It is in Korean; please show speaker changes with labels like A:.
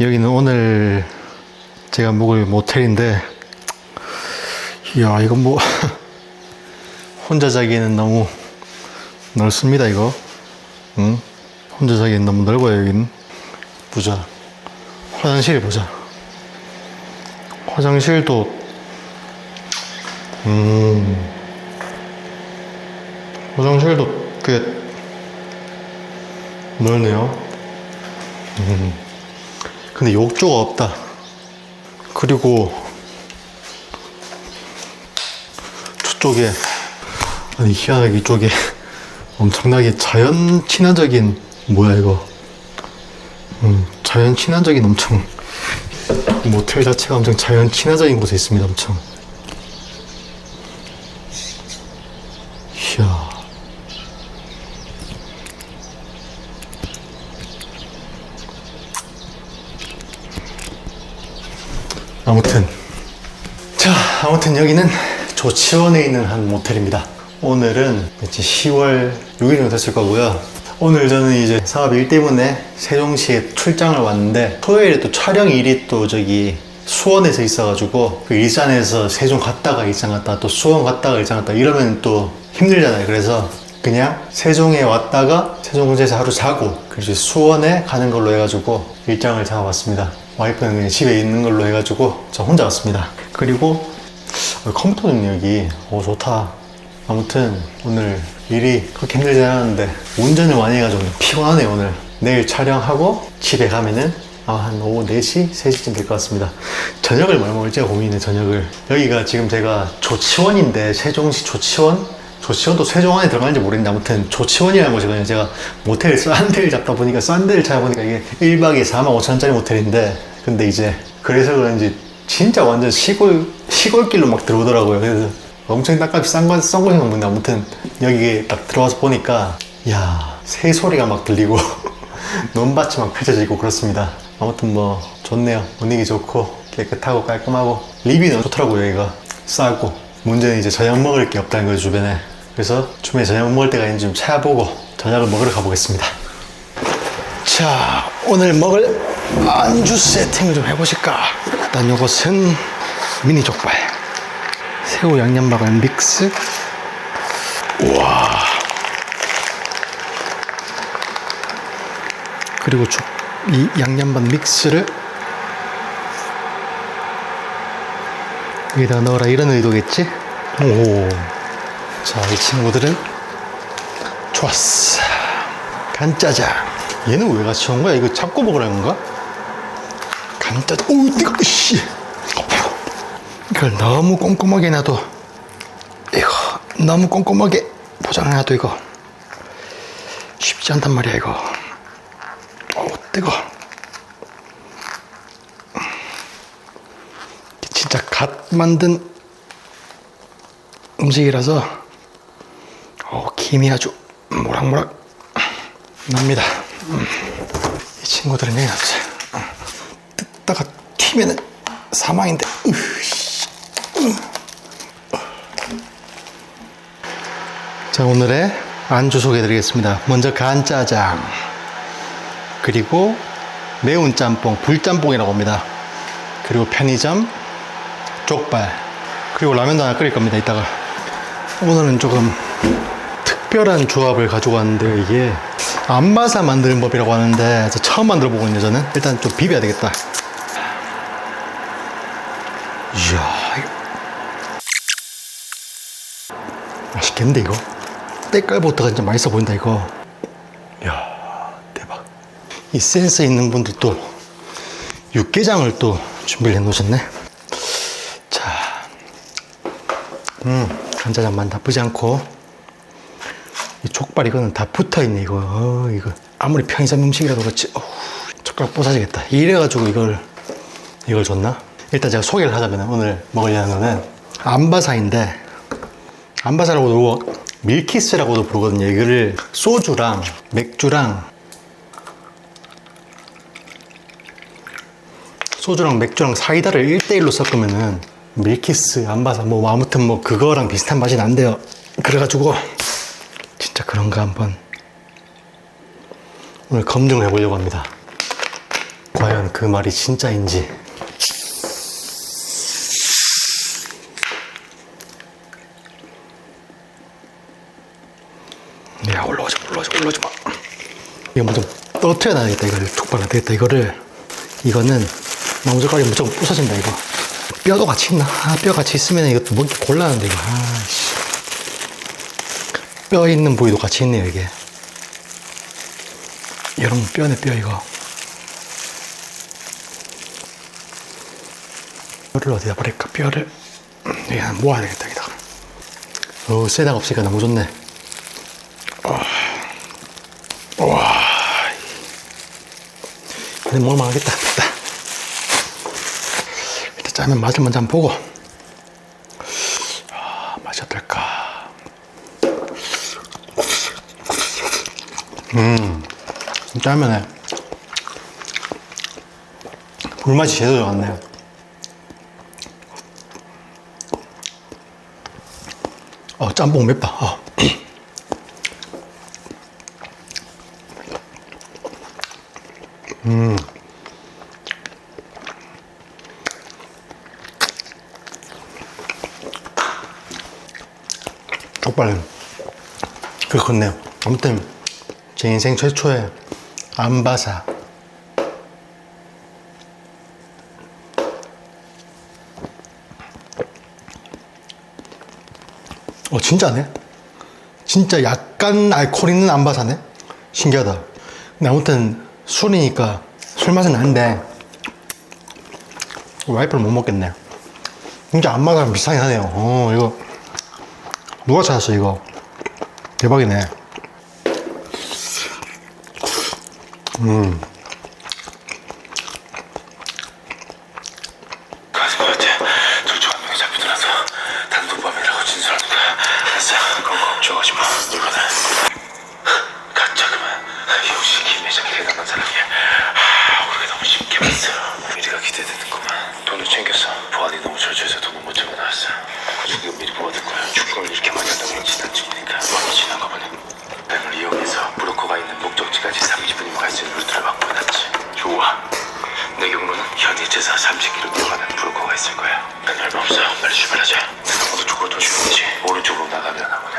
A: 여기는 오늘 제가 묵을 모텔인데, 이야, 이건 뭐, 혼자 자기에는 너무 넓습니다, 이거. 응? 혼자 자기에는 너무 넓어요, 여기는. 보자. 화장실 보자. 화장실도, 음, 화장실도 꽤 넓네요. 음. 근데 욕조가 없다. 그리고 저쪽에 아니 희한하게 이쪽에 엄청나게 자연 친화적인 뭐야 이거 음, 자연 친화적인 엄청 모텔 자체가 엄청 자연 친화적인 곳에 있습니다 엄청 아무튼 자 아무튼 여기는 조치원에 있는 한 모텔입니다. 오늘은 이제 10월 6일 정도 됐을 거고요. 오늘 저는 이제 사업 일 때문에 세종시에 출장을 왔는데 토요일에 또 촬영 일이 또 저기 수원에서 있어가지고 그 일산에서 세종 갔다가 일산 갔다가 또 수원 갔다가 일산 갔다가 이러면 또 힘들잖아요. 그래서 그냥 세종에 왔다가 세종공제에서 하루 자고 그리고 수원에 가는 걸로 해가지고 일정을 잡아봤습니다. 와이프는 그냥 집에 있는 걸로 해가지고 저 혼자 왔습니다. 그리고 어, 컴퓨터 능력이 오 좋다. 아무튼 오늘 일이 그렇게 힘들지 않았는데 운전을 많이 해가지고 피곤하네요 오늘. 내일 촬영하고 집에 가면은 아마 한 오후 4시, 3시쯤 될 것 같습니다. 저녁을 뭘 먹을지가 고민이네 저녁을. 여기가 지금 제가 조치원인데 세종시 조치원? 조치원도 세종 안에 들어가는지 모르겠는데 아무튼 조치원이라는 곳이거든요 제가 모텔 싼 데를 잡다 보니까 싼 데를 찾아보니까 이게 1박에 4만 5천 원짜리 모텔인데 근데 이제 그래서 그런지 진짜 완전 시골 시골길로 막 들어오더라고요. 그래서 엄청 땅값이 싼 건, 싼 곳인 건데 아무튼 여기에 딱 들어와서 보니까 야 새소리가 막 들리고 논밭이 막 펼쳐지고 그렇습니다. 아무튼 뭐 좋네요. 분위기 좋고 깨끗하고 깔끔하고 리뷰는 좋더라고요 여기가. 싸고. 문제는 이제 저녁 먹을 게 없다는 거죠 주변에 그래서 주변에 저녁 먹을 때가 있는지 좀 찾아보고 저녁을 먹으러 가보겠습니다. 자 오늘 먹을 안주 세팅을 좀 해보실까? 일단 요것은 미니 족발. 새우 양념밥을 믹스. 우와. 그리고 족, 이 양념밥 믹스를 여기다가 넣어라. 이런 의도겠지? 오. 자, 이 친구들은 좋았어. 간짜장. 얘는 왜 같이 온 거야? 이거 잡고 먹으라는 건가? 간짜장. 오, 뜨거, 씨. 이걸 너무 꼼꼼하게 놔둬. 이거 너무 꼼꼼하게 포장해놔도 이거 쉽지 않단 말이야 이거. 오, 뜨거. 진짜 갓 만든 음식이라서 어, 김이 아주 모락모락 납니다. 음. 이 친구들은 여기 놔두자. 음. 뜯다가 튀면은 사망인데. 자 오늘의 안주 소개해드리겠습니다. 먼저 간짜장 그리고 매운 짬뽕, 불짬뽕이라고 합니다. 그리고 편의점 족발 그리고 라면도 하나 끓일 겁니다 이따가 오늘은 조금 특별한 조합을 가지고 왔는데요 이게 안마사 만드는 법이라고 하는데 저 처음 만들어 보거든요 저는. 일단 좀 비벼야 되겠다. 이야 맛있겠는데 이거? 때깔부터가 진짜 맛있어 보인다 이거. 이야 대박. 이 센스 있는 분들 또 육개장을 또 준비를 해 놓으셨네. 자, 음, 간짜장만 나쁘지 않고. 이 족발 이거는 다 붙어 있네 이거. 어, 이거 아무리 편의점 음식이라도 그렇지. 어후, 젓가락 부서지겠다. 이래가지고 이걸 이걸 줬나? 일단 제가 소개를 하자면 오늘 먹으려는 거는 안바사인데 안바사라고도 부르고 밀키스라고도 부르거든요. 이거를 소주랑 맥주랑 소주랑 맥주랑 사이다를 1대1로 섞으면은 밀키스, 안바사 뭐 아무튼 뭐 그거랑 비슷한 맛이 난대요. 그래가지고 진짜 그런가 한번 오늘 검증을 해보려고 합니다. 과연 그 말이 진짜인지. 야 올라오지 마 올라오지 마 올라오지 마. 이거 먼저 떨어뜨려 놔야겠다 이거를 툭 발라 되겠다 이거를 이거는 나무젓가락이 무조건 부서진다 이거 뼈도 같이 있나? 아, 뼈 같이 있으면 이것도 먹기 곤란한데 이거 아 씨 뼈 있는 부위도 같이 있네요 이게. 여러분 뼈네 뼈 이거. 뼈를 어디다 버릴까? 뼈를 하나 모아야 되겠다 여기다가. 어 세다가 없으니까 너무 좋네. 와. 근데 먹을만 하겠다 일단 짜면 맛을 먼저 한번 보고 아, 맛이 어떨까 음. 짜면에 불맛이 제대로 들어갔네요. 어 짬뽕 맵다. 어. 족발. 그렇네요. 아무튼 제 인생 최초의 안바사. 어 진짜네? 진짜 약간 알코올 있는 안바사네? 신기하다. 근데 아무튼 술이니까 술 맛은 나는데 와이프를 못 먹겠네. 진짜 안마랑 비슷하긴 하네요. 어 이거 누가 찾았어 이거? 대박이네
B: 가 있을 거야. 난 얼마 없어. 빨리 출발하자. 모두 쪽으로 더 주는지 오른쪽으로 나가면 해